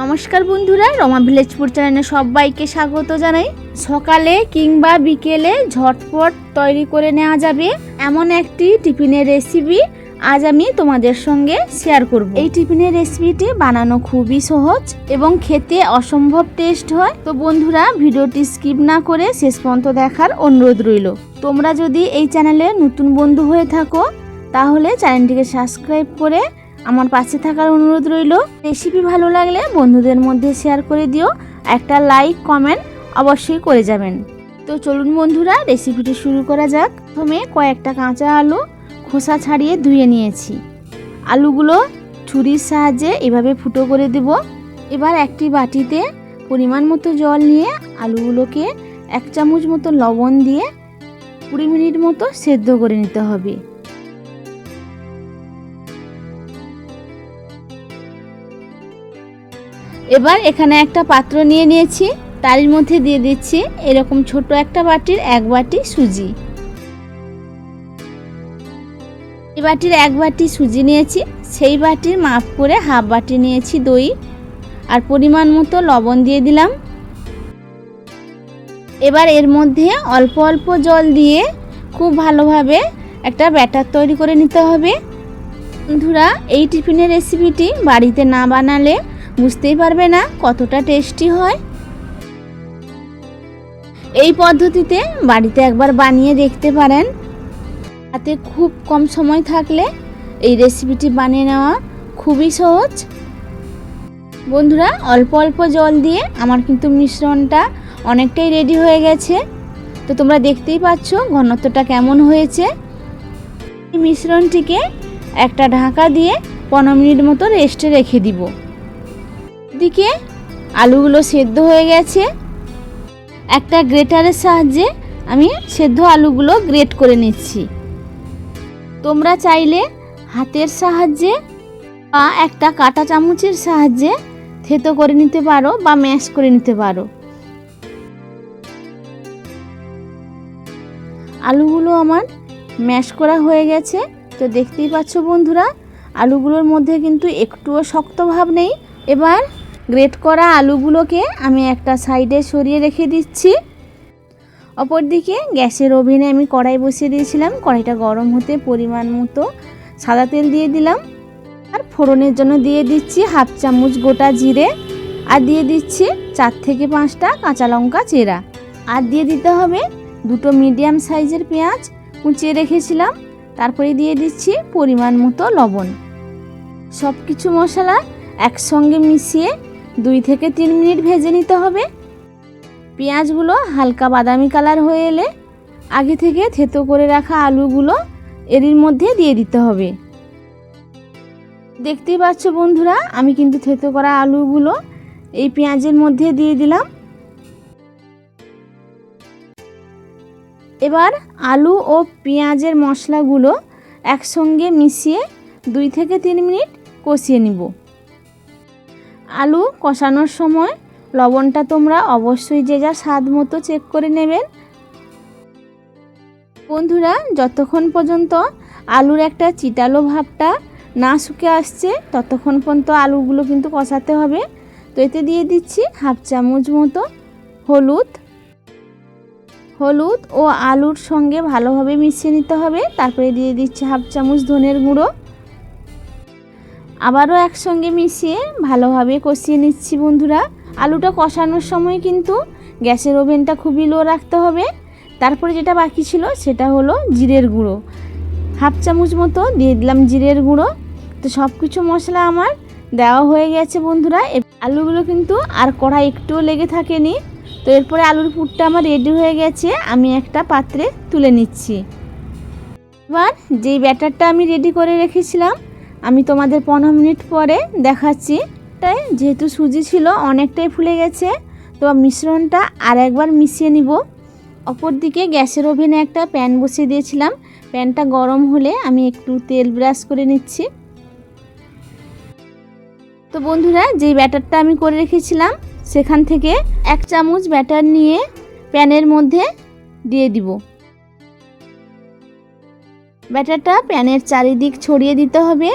নমস্কার বন্ধুরা, রমা ভিলেজপুর চ্যানেলে সবাইকে স্বাগত জানাই। সকালে কিংবা বিকেলে ঝটপট তৈরি করে নেওয়া যাবে এমন একটি টিফিনের রেসিপি আজ আমি তোমাদের সঙ্গে শেয়ার করব। এই টিফিনের রেসিপিটি বানানো খুবই সহজ এবং খেতে অসম্ভব টেস্ট হয়। তো বন্ধুরা, ভিডিওটি স্কিপ না করে শেষ পর্যন্ত দেখার অনুরোধ রইল। তোমরা যদি এই চ্যানেলে নতুন বন্ধু হয়ে থাকো, তাহলে চ্যানেলটিকে সাবস্ক্রাইব করে আমার পাশে থাকার অনুরোধ রইল। রেসিপি ভালো লাগলে বন্ধুদের মধ্যে শেয়ার করে দিও। একটা লাইক কমেন্ট অবশ্যই করে যাবেন। তো চলুন বন্ধুরা রেসিপিটি শুরু করা যাক। প্রথমে কয়েকটা কাঁচা আলু খোসা ছাড়িয়ে ধুয়ে নিয়েছি। আলুগুলো ছুরির সাহায্যে এভাবে ফুটো করে দেব। এবার একটি বাটিতে পরিমাণ মতো জল নিয়ে আলুগুলোকে এক চামচ মতো লবণ দিয়ে কুড়ি মিনিট মতো সেদ্ধ করে নিতে হবে। এবার এখানে একটা পাত্র নিয়ে নিয়েছি। তারই মধ্যে দিয়ে দিচ্ছি এরকম ছোট একটা বাটির এক বাটি সুজি। এই বাটির এক বাটি সুজি নিয়েছি, সেই বাটির মাপ করে হাফ বাটি নিয়েছি দই। আর পরিমাণ মতো লবণ দিয়ে দিলাম। এবার এর মধ্যে অল্প অল্প জল দিয়ে খুব ভালোভাবে একটা ব্যাটার তৈরি করে নিতে হবে। বন্ধুরা, এই টিফিনের রেসিপিটি বাড়িতে না বানালে বুঝতেই পারবে না কতটা টেস্টি হয়। এই পদ্ধতিতে বাড়িতে একবার বানিয়ে দেখতে পারেন। হাতে খুব কম সময় থাকলে এই রেসিপিটি বানিয়ে নেওয়া খুবই সহজ। বন্ধুরা, অল্প অল্প জল দিয়ে আমার কিন্তু মিশ্রণটা অনেকটাই রেডি হয়ে গেছে। তো তোমরা দেখতেই পাচ্ছ ঘনত্বটা কেমন হয়েছে। এই মিশ্রণটিকে একটা ঢাকা দিয়ে পনেরো মিনিট মতো রেস্টে রেখে দিব। দিকে আলুগুলো সেদ্ধ হয়ে গেছে। একটা গ্রেটারের সাহায্যে আমি সেদ্ধ আলুগুলো গ্রেট করে নিচ্ছি। তোমরা চাইলে হাতের সাহায্যে বা একটা কাঁটা চামচের সাহায্যে থেতো করে নিতে পারো বা ম্যাশ করে নিতে পারো। আলুগুলো আমার ম্যাশ করা হয়ে গেছে। তো দেখতেই পাচ্ছ বন্ধুরা, আলুগুলোর মধ্যে কিন্তু একটুও শক্ত ভাব নেই। এবার গ্রেট করা আলুগুলোকে আমি একটা সাইডে সরিয়ে রেখে দিচ্ছি। অপরদিকে গ্যাসের ওভেনে আমি কড়াই বসিয়ে দিয়েছিলাম। কড়াইটা গরম হতে পরিমাণ মতো সাদা তেল দিয়ে দিলাম। আর ফোড়নের জন্য দিয়ে দিচ্ছি হাফ চামচ গোটা জিরে। আর দিয়ে দিচ্ছি চার থেকে পাঁচটা কাঁচা লঙ্কা চেরা। আর দিয়ে দিতে হবে দুটো মিডিয়াম সাইজের পেঁয়াজ কুচিয়ে রেখেছিলাম। তারপরে দিয়ে দিচ্ছি পরিমাণ মতো লবণ। সব কিছু মশলা একসঙ্গে মিশিয়ে দুই থেকে তিন মিনিট ভেজে নিতে হবে। পেঁয়াজগুলো হালকা বাদামি কালার হয়ে এলে আগে থেকে থেতো করে রাখা আলুগুলো এরই মধ্যে দিয়ে দিতে হবে। দেখতেই পাচ্ছ বন্ধুরা, আমি কিন্তু থেতো করা আলুগুলো এই পেঁয়াজের মধ্যে দিয়ে দিলাম। এবার আলু ও পেঁয়াজের মশলাগুলো একসঙ্গে মিশিয়ে দুই থেকে তিন মিনিট কষিয়ে নিব। আলু কষানোর সময় লবণটা তোমরা অবশ্যই যে যা স্বাদ মতো চেক করে নেবেন। বন্ধুরা, যতক্ষণ পর্যন্ত আলুর একটা চিটালো ভাবটা না শুকে আসছে, ততক্ষণ পর্যন্ত আলুগুলো কিন্তু কষাতে হবে। তো এতে দিয়ে দিচ্ছি হাফ চামচ মতো হলুদ। হলুদ ও আলুর সঙ্গে ভালোভাবে মিশিয়ে নিতে হবে। তারপরে দিয়ে দিচ্ছি হাফ চামচ ধনের গুঁড়ো। আবারও একসঙ্গে মিশিয়ে ভালোভাবে কষিয়ে নিচ্ছি বন্ধুরা। আলুটা কষানোর সময় কিন্তু গ্যাসের ওভেনটা খুবই লো রাখতে হবে। তারপরে যেটা বাকি ছিল সেটা হলো জিরের গুঁড়ো। হাফ চামচ মতো দিয়ে দিলাম জিরের গুঁড়ো। তো সব কিছু মশলা আমার দেওয়া হয়ে গেছে বন্ধুরা। আলুগুলো কিন্তু আর কড়াই একটুও লেগে থাকেনি। তো এরপরে আলুর পুরটা আমার রেডি হয়ে গেছে। আমি একটা পাত্রে তুলে নিচ্ছি। এবার যেই ব্যাটারটা আমি রেডি করে রেখেছিলাম আমি তোমাদের পনেরো মিনিট পরে দেখাচ্ছি। তাই যেহেতু সুজি ছিল, অনেকটাই ফুলে গেছে। তো মিশ্রণটা আর একবার মিশিয়ে নিব। অপরদিকে গ্যাসের ওভেনে একটা প্যান বসিয়ে দিয়েছিলাম। প্যানটা গরম হলে আমি একটু তেল ব্রাশ করে নিচ্ছি। তো বন্ধুরা, যেই ব্যাটারটা আমি করে রেখেছিলাম, সেখান থেকে এক চামচ ব্যাটার নিয়ে প্যানের মধ্যে দিয়ে দিব। ব্যাটারটা প্যানের চারিদিক ছড়িয়ে দিতে হবে।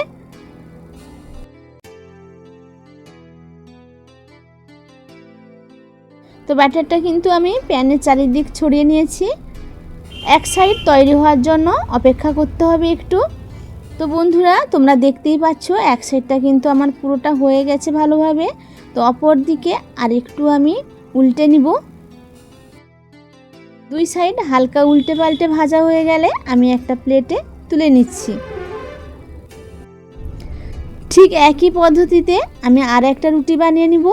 ব্যাটারটা কিন্তু আমি প্যানের চারিদিক ছড়িয়ে নিয়েছি। এক সাইড তৈরি হওয়ার জন্য অপেক্ষা করতে হবে একটু। তো বন্ধুরা, তোমরা দেখতেই পাচ্ছ, এক সাইডটা কিন্তু আমার পুরোটা হয়ে গেছে ভালোভাবে। তো অপর দিকে আর একটু আমি উল্টে নিব। দুই সাইড হালকা উল্টে পাল্টে ভাজা হয়ে গেলে আমি একটা প্লেটে তুলে নিচ্ছি। ঠিক একই পদ্ধতিতে আমি আর একটা রুটি বানিয়ে নিব।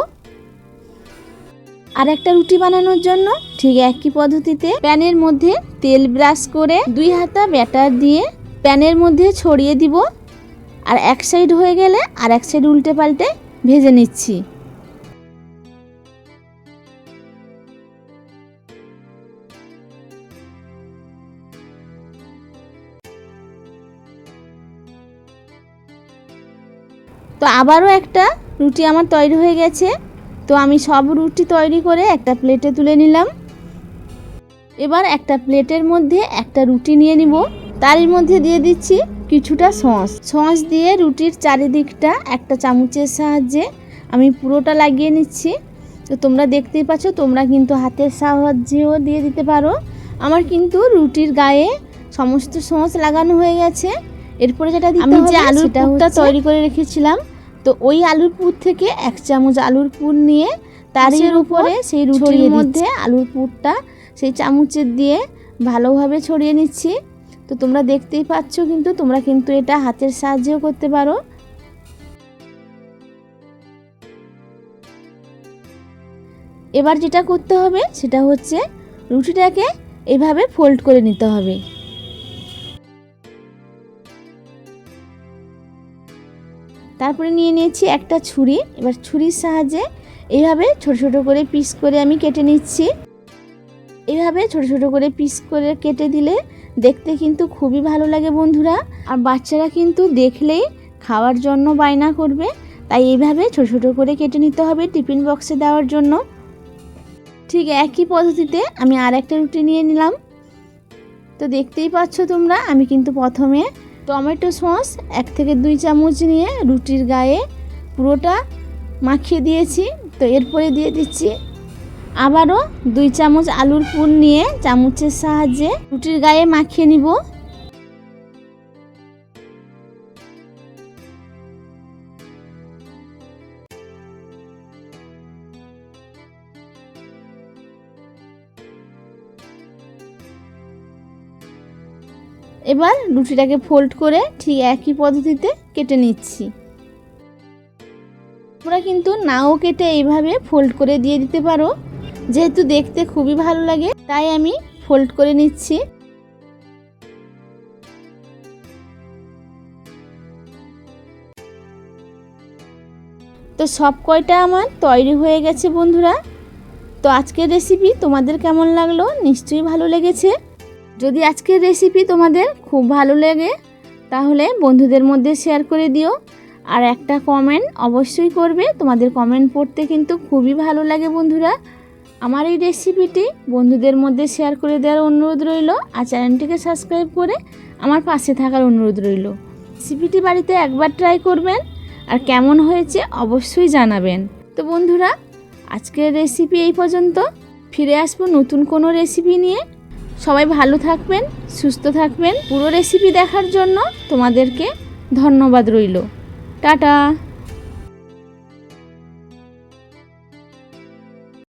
আর একটা রুটি বানানোর জন্য ঠিক একই পদ্ধতিতে প্যানের মধ্যে তেল ব্রাশ করে দুই হাতা ব্যাটার দিয়ে প্যানের মধ্যে ছড়িয়ে দিব। আর এক সাইড হয়ে গেলে আর এক সাইড উল্টে পাল্টে ভেজে নিচ্ছি। তো আবারও একটা রুটি আমার তৈরি হয়ে গেছে। তো আমি সব রুটি তৈরি করে একটা প্লেটে তুলে নিলাম। এবার একটা প্লেটের মধ্যে একটা রুটি নিয়ে নিব। তারই মধ্যে দিয়ে দিচ্ছি কিছুটা সস। সস দিয়ে রুটির চারিদিকটা একটা চামচের সাহায্যে আমি পুরোটা লাগিয়ে নিচ্ছি। তো তোমরা দেখতেই পাচ্ছ তোমরা কিন্তু হাতের সাহায্যেও দিয়ে দিতে পারো। আমার কিন্তু রুটির গায়ে সমস্ত সস লাগানো হয়ে গেছে। এরপরে যেটা আমি যে আলুর সেটা তৈরি করে রেখেছিলাম তো ওই আলুর পুর থেকে এক চামচ আলুর পুর নিয়ে তার উপরে সেই রুটির মধ্যে আলুর পুরটা সেই চামচের দিয়ে ভালোভাবে ছড়িয়ে নিচ্ছি। তো তোমরা দেখতেই পাচ্ছ কিন্তু তোমরা কিন্তু এটা হাতের সাহায্যেও করতে পারো। এবার যেটা করতে হবে সেটা হচ্ছে রুটিটাকে এভাবে ফোল্ড করে নিতে হবে। তারপরে নিয়ে নিয়েছি একটা ছুরি। এবার ছুরির সাহায্যে এইভাবে ছোট ছোট করে পিস করে আমি কেটে নিচ্ছি। এইভাবে ছোট ছোট করে পিস করে কেটে দিলে দেখতে কিন্তু খুবই ভালো লাগে বন্ধুরা। আর বাচ্চারা কিন্তু দেখলেই খাওয়ার জন্য বায়না করবে। তাই এইভাবে ছোট ছোট করে কেটে নিতে হবে টিফিন বক্সে দেওয়ার জন্য। ঠিক একই পদ্ধতিতে আমি আর একটা রুটি নিয়ে নিলাম। তো দেখতেই পাচ্ছ তোমরা, আমি কিন্তু প্রথমে টমেটো সস, এক থেকে দুই চামচ নিয়ে রুটির গায়ে পুরোটা মাখিয়ে দিয়েছি। তো এরপরে দিয়ে দিচ্ছি আবারও দুই চামচ আলুর পুর নিয়ে চামচের সাহায্যে রুটির গায়ে মাখিয়ে নিব। এবার রুটিটাকে ফোল্ড করে ঠিক একই পদ্ধতিতে কেটে নিচ্ছি। তোমরা কিন্তু নাও কেটে এইভাবে ফোল্ড করে দিয়ে দিতে পারো। যেহেতু দেখতে খুবই ভালো লাগে, তাই আমি ফোল্ড করে নিচ্ছি। তো সব কয়টা আমার তৈরি হয়ে গেছে বন্ধুরা? তো আজকের রেসিপি তোমাদের কেমন লাগল? নিশ্চয়ই ভালো লেগেছে। যদি আজকের রেসিপি তোমাদের খুব ভালো লাগে, তাহলে বন্ধুদের মধ্যে শেয়ার করে দিও। আর একটা কমেন্ট অবশ্যই করবে। তোমাদের কমেন্ট পড়তে কিন্তু খুবই ভালো লাগে বন্ধুরা। আমার এই রেসিপিটি বন্ধুদের মধ্যে শেয়ার করে দেওয়ার অনুরোধ রইল আর চ্যানেলটিকে সাবস্ক্রাইব করে আমার পাশে থাকার অনুরোধ রইল। রেসিপিটি বাড়িতে একবার ট্রাই করবেন আর কেমন হয়েছে অবশ্যই জানাবেন। তো বন্ধুরা, আজকের রেসিপি এই পর্যন্ত। ফিরে আসব নতুন কোনো রেসিপি নিয়ে। সবাই ভালো থাকবেন সুস্থ থাকবেন। পুরো রেসিপি দেখার জন্য তোমাদেরকে ধন্যবাদ রইল। টাটা!